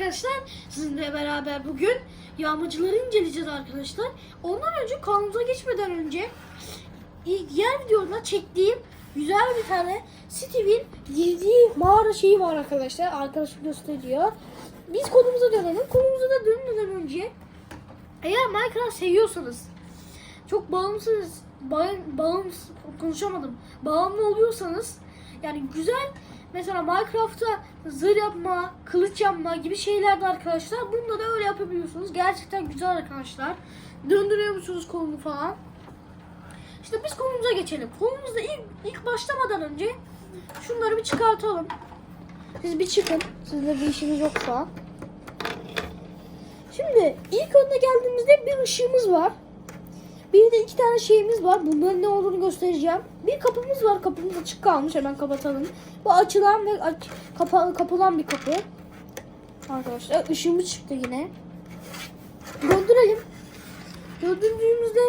arkadaşlar. Sizinle beraber bugün yağmacıları inceleyeceğiz arkadaşlar. Ondan önce kanalımıza geçmeden önce diğer videoda çektiğim güzel bir tane Steve'in girdiği mağara şeyi var arkadaşlar. Arkadaşım gösteriyor. Biz konumuza dönelim. Konumuza da dönmeden önce eğer Minecraft seviyorsanız çok bağımsız bağım, bağımsız konuşamadım. Bağımlı oluyorsanız yani güzel mesela Minecraft'ta zırh yapma, kılıç yapma gibi şeylerde arkadaşlar bunda da öyle yapabiliyorsunuz. Gerçekten güzel arkadaşlar. Döndürüyor musunuz kolunu falan. İşte biz konumuza geçelim. Konumuzda ilk, ilk başlamadan önce şunları bir çıkartalım. Siz bir çıkın. Sizde bir işiniz yok şu an. Şimdi ilk önüne geldiğimizde bir ışığımız var. Bir de iki tane şeyimiz var. Bunların ne olduğunu göstereceğim. Bir kapımız var. Kapımız açık kalmış. Hemen kapatalım. Bu açılan ve aç, kapa, kapılan bir kapı. Arkadaşlar ışığımız çıktı yine. Döndürelim. Döndürdüğümüzde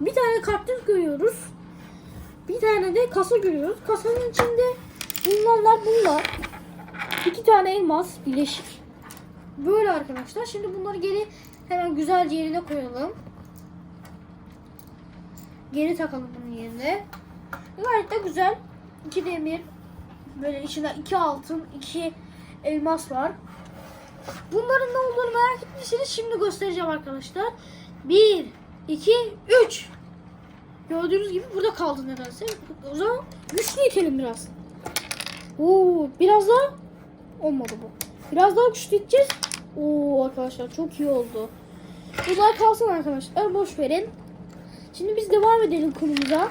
bir tane kaktüs görüyoruz. Bir tane de kasa görüyoruz. Kasanın içinde bulunanlar bunlar. İki tane elmas bileşik. Böyle arkadaşlar. Şimdi bunları geri hemen güzelce yerine koyalım. Geri takalım bunun yerine. Gayet de güzel. İki demir. Böyle içinde iki altın, iki elmas var. Bunların ne olduğunu merak ettiyseniz şimdi göstereceğim arkadaşlar. Bir, iki, üç. Gördüğünüz gibi burada kaldı nedense. O zaman güçlü itelim biraz. Oo, biraz daha olmadı bu. Biraz daha güçlü iteceğiz. Oo arkadaşlar çok iyi oldu. Bunlar kalsın arkadaşlar. Boş verin. Şimdi biz devam edelim konumuza.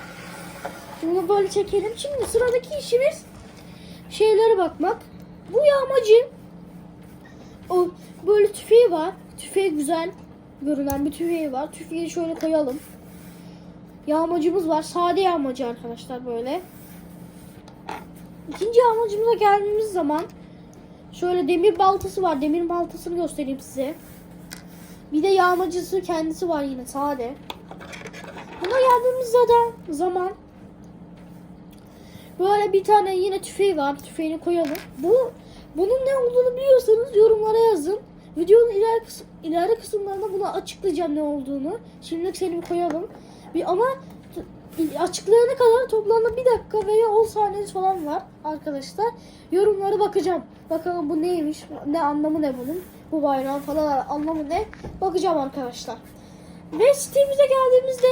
Bunu böyle çekelim. Şimdi sıradaki işimiz şeylere bakmak. Bu yağmacı o böyle tüfeği var. Tüfeği güzel görünen bir tüfeği var. Tüfeği şöyle koyalım. Yağmacımız var. Sade yağmacı arkadaşlar böyle. İkinci yağmacımıza geldiğimiz zaman şöyle demir baltası var. Demir baltasını göstereyim size. Bir de yağmacısı kendisi var yine sade. Buna geldiğimiz zaten zaman böyle bir tane yine tüfeği var. Tüfeğini koyalım. Bu bunun ne olduğunu biliyorsanız yorumlara yazın. Videonun ileri, kısım, ileri kısımlarında bunu açıklayacağım ne olduğunu. Şimdilik seni koyalım. Bir ama açıklayana kadar toplamda bir dakika veya 10 saniyesi falan var arkadaşlar. Yorumlara bakacağım. Bakalım bu neymiş, ne anlamı ne bunun. Bu bayrağın falan anlamı ne? Bakacağım arkadaşlar. Ve Steam'imize geldiğimizde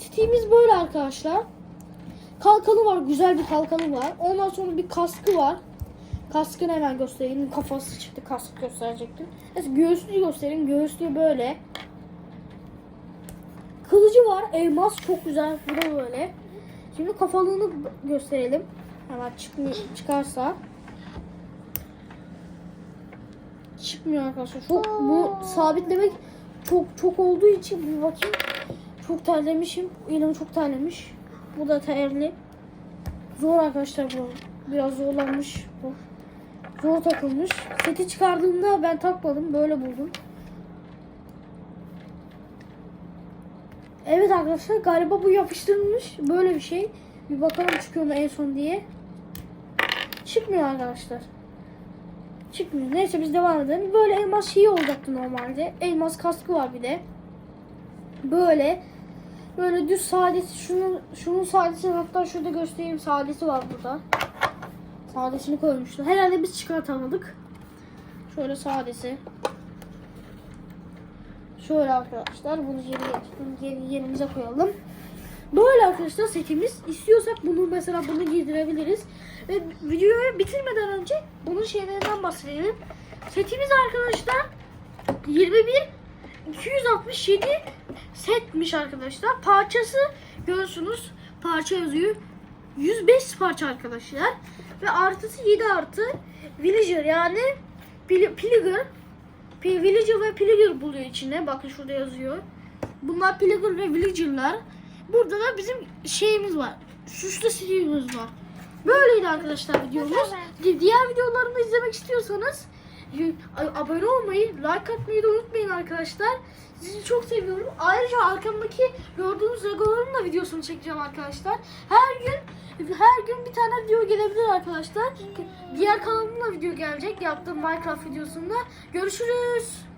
Steam'imiz böyle arkadaşlar. Kalkanı var. Güzel bir kalkanı var. Ondan sonra bir kaskı var. Kaskını hemen göstereyim. Kafası çıktı. Kask gösterecektim. Neyse göğüslüğü göstereyim. Göğüslüğü böyle. Kılıcı var. Elmas çok güzel. Bu da böyle. Şimdi kafalığını gösterelim. Hemen çıkmıyor, çıkarsa. Çıkmıyor arkadaşlar. Çok bu sabitlemek çok çok olduğu için bir bakayım. Çok terlemişim. Elim çok terlemiş. Bu da terli. Zor arkadaşlar bu. Biraz zorlanmış bu. Zor takılmış. Seti çıkardığımda ben takmadım. Böyle buldum. Evet arkadaşlar galiba bu yapıştırılmış. Böyle bir şey. Bir bakalım çıkıyor mu en son diye. Çıkmıyor arkadaşlar. Çıkmıyor. Neyse biz devam edelim. Böyle elmas şeyi olacaktı normalde. Elmas kaskı var bir de. Böyle. Böyle düz sadesi. Şunun, şunun sadesi hatta şurada göstereyim. Sadesi var burada. Sadesini koymuşlar. Herhalde biz çıkartamadık. Şöyle sadesi. Şöyle arkadaşlar bunu geri, geri yerimize koyalım. Böyle arkadaşlar setimiz. İstiyorsak bunu mesela bunu giydirebiliriz. Ve videoyu bitirmeden önce bunun şeylerinden bahsedelim. Setimiz arkadaşlar 21 267 setmiş arkadaşlar. Parçası görüyorsunuz. Parça yazıyor. 105 parça arkadaşlar. Ve artısı 7 artı villager yani pil- pillager Pi- Villager ve Pillager buluyor içine. Bakın şurada yazıyor. Bunlar Pillager ve Villager'lar. Burada da bizim şeyimiz var. Süslü stilimiz var. Böyleydi arkadaşlar videomuz. Di- Diğer videolarımı izlemek istiyorsanız abone olmayı, like atmayı da unutmayın arkadaşlar. Sizi çok seviyorum. Ayrıca arkamdaki gördüğünüz legoların da videosunu çekeceğim arkadaşlar. Her gün her gün bir tane video gelebilir arkadaşlar. Diğer kanalımda video gelecek yaptığım Minecraft videosunda. Görüşürüz.